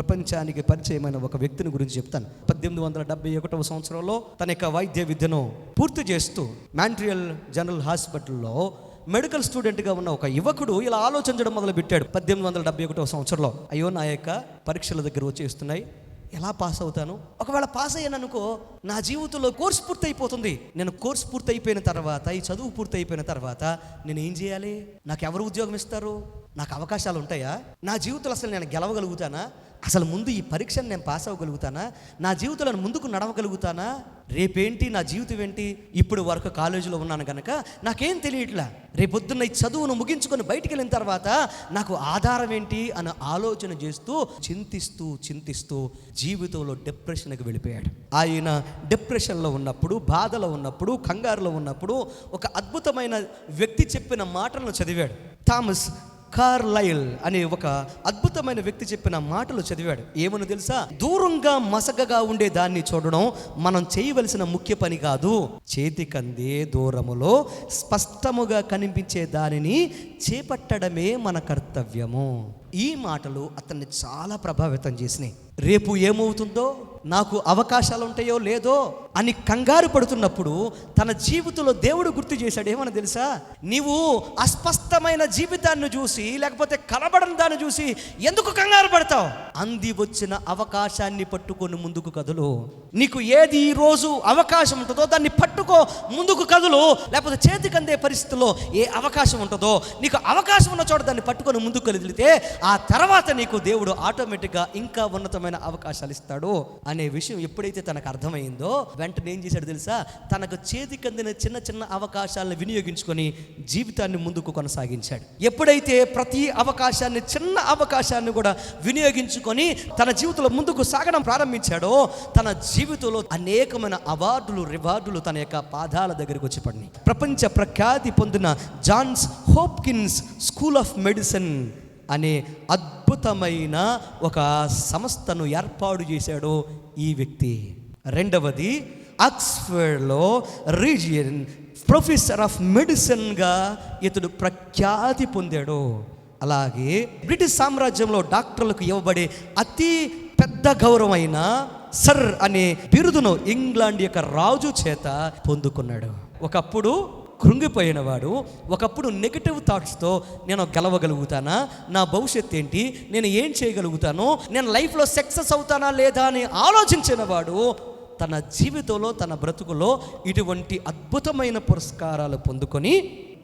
ప్రపంచానికి పరిచయమైన ఒక వ్యక్తిని గురించి చెప్తాను. పద్దెనిమిది వందల డెబ్బై ఒకటవ సంవత్సరంలో తన యొక్క వైద్య విద్యను పూర్తి చేస్తూ మాంట్రియల్ జనరల్ హాస్పిటల్లో మెడికల్ స్టూడెంట్గా ఉన్న ఒక యువకుడు ఇలా ఆలోచించడం మొదలుపెట్టాడు. పద్దెనిమిది వందల డెబ్బై ఒకటవ సంవత్సరంలో అయ్యో నా యొక్క పరీక్షల దగ్గర వచ్చేస్తున్నాయి. ఎలా పాస్ అవుతాను? ఒకవేళ పాస్ అయ్యాను అనుకో నా జీవితంలో కోర్స్ పూర్తి అయిపోతుంది నేను కోర్స్ పూర్తి అయిపోయిన తర్వాత ఈ చదువు పూర్తి అయిపోయిన తర్వాత నేను ఏం చేయాలి? నాకు ఎవరు ఉద్యోగం ఇస్తారు? నాకు అవకాశాలు ఉంటాయా? నా జీవితంలో అసలు నేను గెలవగలుగుతానా? అసలు ముందు ఈ పరీక్షను నేను పాస్ అవ్వగలుగుతానా? నా జీవితంలో ముందుకు నడవగలుగుతానా? రేపేంటి? నా జీవితం ఏంటి? ఇప్పుడు వరకు కాలేజీలో ఉన్నాను కనుక నాకేం తెలియట్లా? రేపొద్దున్న ఈ చదువును ముగించుకొని బయటికి వెళ్ళిన తర్వాత నాకు ఆధారం ఏంటి అని ఆలోచన చేస్తూ చింతిస్తూ చింతిస్తూ జీవితంలో డిప్రెషన్కి వెళ్ళిపోయాడు. ఆయన డిప్రెషన్లో ఉన్నప్పుడు బాధలో ఉన్నప్పుడు కంగారులో ఉన్నప్పుడు ఒక అద్భుతమైన వ్యక్తి చెప్పిన మాటలను చదివాడు. థామస్ కార్లైల్ అనే ఒక అద్భుతమైన వ్యక్తి చెప్పిన మాటలు చదివాడు. ఏమని తెలుసా? దూరంగా మసకగా ఉండే దాన్ని చూడడం మనం చేయవలసిన ముఖ్య పని కాదు. చేతికందే దూరములో స్పష్టముగా కనిపించే దానిని చేపట్టడమే మన కర్తవ్యము. ఈ మాటలు అతన్ని చాలా ప్రభావితం చేసినాయి. రేపు ఏమవుతుందో నాకు అవకాశాలు ఉంటాయో లేదో అని కంగారు పడుతున్నప్పుడు తన జీవితంలో దేవుడు గుర్తు చేశాడు. ఏమని తెలుసా? నీవు అస్పష్టమైన జీవితాన్ని చూసి లేకపోతే కనబడని దాన్ని చూసి ఎందుకు కంగారు పడతావు? అంది వచ్చిన అవకాశాన్ని పట్టుకొని ముందుకు కదులు. నీకు ఏది ఈ రోజు అవకాశం ఉంటుందో దాన్ని పట్టుకో ముందుకు కదులు. లేకపోతే చేతికందే పరిస్థితుల్లో పరిస్థితిలో ఏ అవకాశం ఉంటుందో నీకు అవకాశం ఉన్న చోట దాన్ని పట్టుకొని ముందుకు కదిలితే ఆ తర్వాత నీకు దేవుడు ఆటోమేటిక్గా ఇంకా ఉన్నతమైన అవకాశాలు ఇస్తాడు అనే విషయం ఎప్పుడైతే తనకు అర్థమైందో వెంటనే ఏం చేశాడు తెలుసా? తనకు చేతికి అందిన చిన్న చిన్న అవకాశాలను వినియోగించుకొని జీవితాన్ని ముందుకు కొనసాగించాడు. ఎప్పుడైతే ప్రతి అవకాశాన్ని చిన్న అవకాశాన్ని కూడా వినియోగించుకొని తన జీవితంలో ముందుకు సాగడం ప్రారంభించాడో తన జీవితంలో అనేకమైన అవార్డులు రివార్డులు తన యొక్క పాదాల దగ్గరికి వచ్చి పడినాయి. ప్రపంచ ప్రఖ్యాతి పొందిన Johns Hopkin Hopkins school of medicine అనే అద్భుతమైన ఒక సంస్థను ఏర్పాటు చేశాడు ఈ వ్యక్తి. రెండవది ఆక్స్ఫర్డ్లో రీజియన్ ప్రొఫెసర్ ఆఫ్ మెడిసిన్గా ఇతడు ప్రఖ్యాతి పొందాడు. అలాగే బ్రిటిష్ సామ్రాజ్యంలో డాక్టర్లకు ఇవ్వబడే అతి పెద్ద గౌరవమైన సర్ అనే బిరుదును ఇంగ్లాండ్ యొక్క రాజు చేత పొందుకున్నాడు. ఒకప్పుడు కృంగిపోయిన వాడు ఒకప్పుడు నెగిటివ్ థాట్స్తో నేను గెలవగలుగుతానా? నా భవిష్యత్ ఏంటి? నేను ఏం చేయగలుగుతాను? నేను లైఫ్లో సక్సెస్ అవుతానా లేదా అని ఆలోచించిన వాడు తన జీవితంలో తన బ్రతుకులో ఇటువంటి అద్భుతమైన పురస్కారాలు పొందుకొని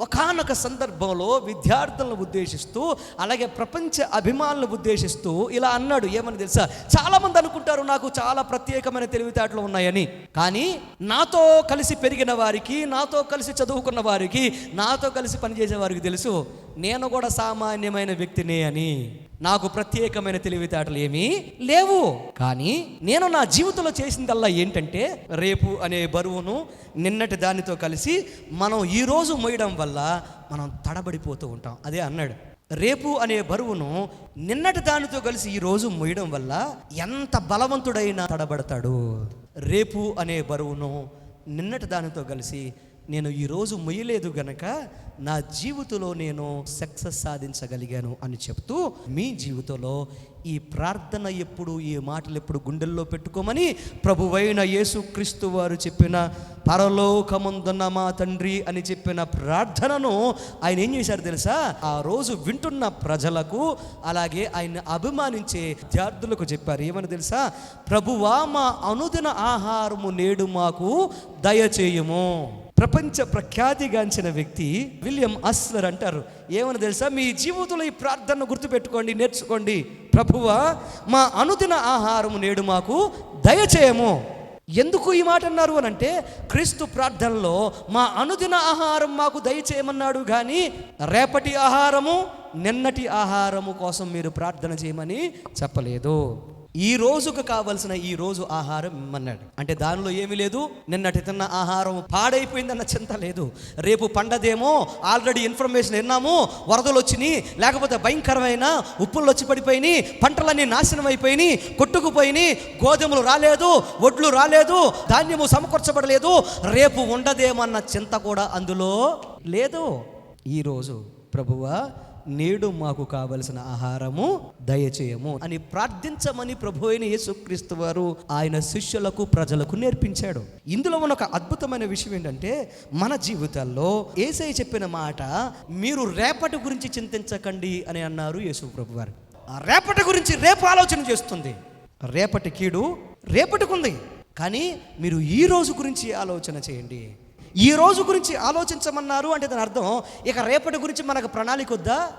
ఒకానొక సందర్భంలో విద్యార్థులను ఉద్దేశిస్తూ అలాగే ప్రపంచ అభిమానులను ఉద్దేశిస్తూ ఇలా అన్నాడు. ఏమని తెలుసా? చాలామంది అనుకుంటారు నాకు చాలా ప్రత్యేకమైన తెలివితేటలు ఉన్నాయని. కానీ నాతో కలిసి పెరిగిన వారికి నాతో కలిసి చదువుకున్న వారికి నాతో కలిసి పనిచేసే వారికి తెలుసు నేను కూడా సామాన్యమైన వ్యక్తినే అని. నాకు ప్రత్యేకమైన తెలివితేటలు ఏమీ లేవు. కానీ నేను నా జీవితంలో చేసిందల్లా ఏంటంటే రేపు అనే బరువును నిన్నటి దానితో కలిసి మనం ఈరోజు మోయడం వల్ల మనం తడబడిపోతూ ఉంటాం. అదే అన్నాడు. రేపు అనే బరువును నిన్నటి దానితో కలిసి ఈ రోజు మోయడం వల్ల ఎంత బలవంతుడైనా తడబడతాడు. రేపు అనే బరువును నిన్నటి దానితో కలిసి నేను ఈరోజు మొయ్యలేదు గనక నా జీవితంలో నేను సక్సెస్ సాధించగలిగాను అని చెప్తూ మీ జీవితంలో ఈ ప్రార్థన ఎప్పుడు ఈ మాటలు ఎప్పుడు గుండెల్లో పెట్టుకోమని ప్రభువైన యేసుక్రీస్తు వారు చెప్పిన పరలోకముందున్న మా తండ్రి అని చెప్పిన ప్రార్థనను ఆయన ఏం చేశారు తెలుసా? ఆ రోజు వింటున్న ప్రజలకు అలాగే ఆయన అభిమానించే విద్యార్థులకు చెప్పారు. ఏమని తెలుసా? ప్రభువా మా అనుదిన ఆహారము నేడు మాకు దయచేయము. ప్రపంచ ప్రఖ్యాతిగాంచిన వ్యక్తి విలియం అస్లర్ అంటారు. ఏమని తెలుసా? మీ జీవితంలో ఈ ప్రార్థనను గుర్తుపెట్టుకోండి నేర్చుకోండి. ప్రభువ మా అనుదిన ఆహారము నేడు మాకు దయచేయము. ఎందుకు ఈ మాట అన్నారు అని అంటే క్రీస్తు ప్రార్థనలో మా అనుదిన ఆహారం మాకు దయచేయమన్నాడు కానీ రేపటి ఆహారము నిన్నటి ఆహారము కోసం మీరు ప్రార్థన చేయమని చెప్పలేదు. ఈ రోజుకు కావలసిన ఈ రోజు ఆహారం ఇమ్మన్నాడు. అంటే దానిలో ఏమీ లేదు. నిన్నటి తిన్న ఆహారం పాడైపోయిందన్న చింత లేదు. రేపు పండదేమో ఆల్రెడీ ఇన్ఫర్మేషన్ విన్నాము. వరదలు వచ్చినాయి. లేకపోతే భయంకరమైన ఉప్పులు వచ్చి పడిపోయినాయి. పంటలన్నీ నాశనం అయిపోయినాయి. కొట్టుకుపోయినాయి. గోధుమలు రాలేదు. వడ్లు రాలేదు. ధాన్యము సమకూర్చబడలేదు. రేపు ఉండదేమన్న చింత కూడా అందులో లేదు. ఈరోజు ప్రభువా నేడు మాకు కావలసిన ఆహారము దయచేయము అని ప్రార్థించమని ప్రభు అయిన యేసుక్రీస్తు వారు ఆయన శిష్యులకు ప్రజలకు నేర్పించాడు. ఇందులో ఉన్న ఒక అద్భుతమైన విషయం ఏంటంటే మన జీవితాల్లో ఏసై చెప్పిన మాట మీరు రేపటి గురించి చింతించకండి అని అన్నారు యేసు ప్రభు వారు. ఆ రేపటి గురించి రేపు ఆలోచన చేస్తుంది. రేపటి కీడు రేపటికుంది. కానీ మీరు ఈ రోజు గురించి ఆలోచన చేయండి. ఈ రోజు గురించి ఆలోచించమన్నారు అంటే దాని అర్థం ఇక రేపటి గురించి మనకు ప్రణాళిక వద్దా?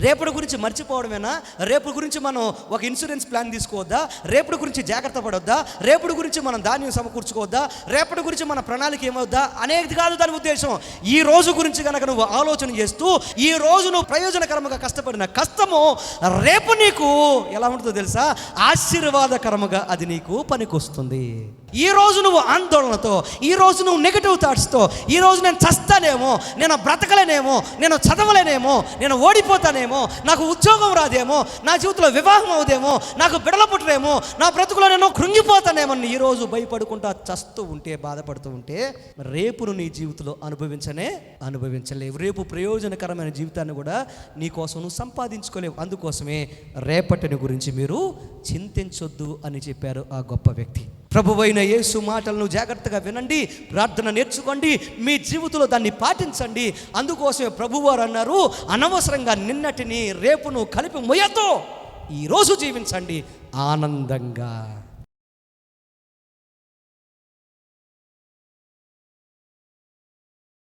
రేపటి గురించి మర్చిపోవడమేనా? రేపు గురించి మనం ఒక ఇన్సూరెన్స్ ప్లాన్ తీసుకోవద్దా? రేపటి గురించి జాగ్రత్త పడొద్దా? రేపటి గురించి మనం ధాన్యం సమకూర్చుకోవద్దా? రేపటి గురించి మన ప్రణాళిక ఏమవుద్దా? అనేది కాదు దాని ఉద్దేశం. ఈ రోజు గురించి కనుక నువ్వు ఆలోచన చేస్తూ ఈ రోజు నువ్వు ప్రయోజనకరముగా కష్టపడిన కష్టము రేపు నీకు ఎలా ఉంటుందో తెలుసా? ఆశీర్వాదకరముగా అది నీకు పనికొస్తుంది. ఈ రోజు నువ్వు ఆందోళనతో ఈ రోజు నువ్వు నెగిటివ్ థాట్స్తో ఈ రోజు నేను చస్తానేమో నేను బ్రతకలేనేమో నేను చదవలేనేమో నేను ఓడిపోతానేమో నాకు ఉద్యోగం రాదేమో నా జీవితంలో వివాహం అవుదేమో నాకు బిడల పుట్టరేమో నా బ్రతుకులో నేను కృంగిపోతానేమో అని ఈ రోజు భయపడుకుంటా చస్తూ ఉంటే బాధపడుతూ ఉంటే రేపును నీ జీవితంలో అనుభవించనే అనుభవించలేవు. రేపు ప్రయోజనకరమైన జీవితాన్ని కూడా నీ కోసం నువ్వు సంపాదించుకోలేవు. అందుకోసమే రేపటిని గురించి మీరు చింతించొద్దు అని చెప్పారు ఆ గొప్ప వ్యక్తి. ప్రభువైన యేసు మాటలను జాగ్రత్తగా వినండి ప్రార్థన నేర్చుకోండి మీ జీవితంలో దాన్ని పాటించండి. అందుకోసమే ప్రభువారు అన్నారు అనవసరంగా నిన్నటిని రేపును కలిపి మొయ్యతో ఈరోజు జీవించండి ఆనందంగా.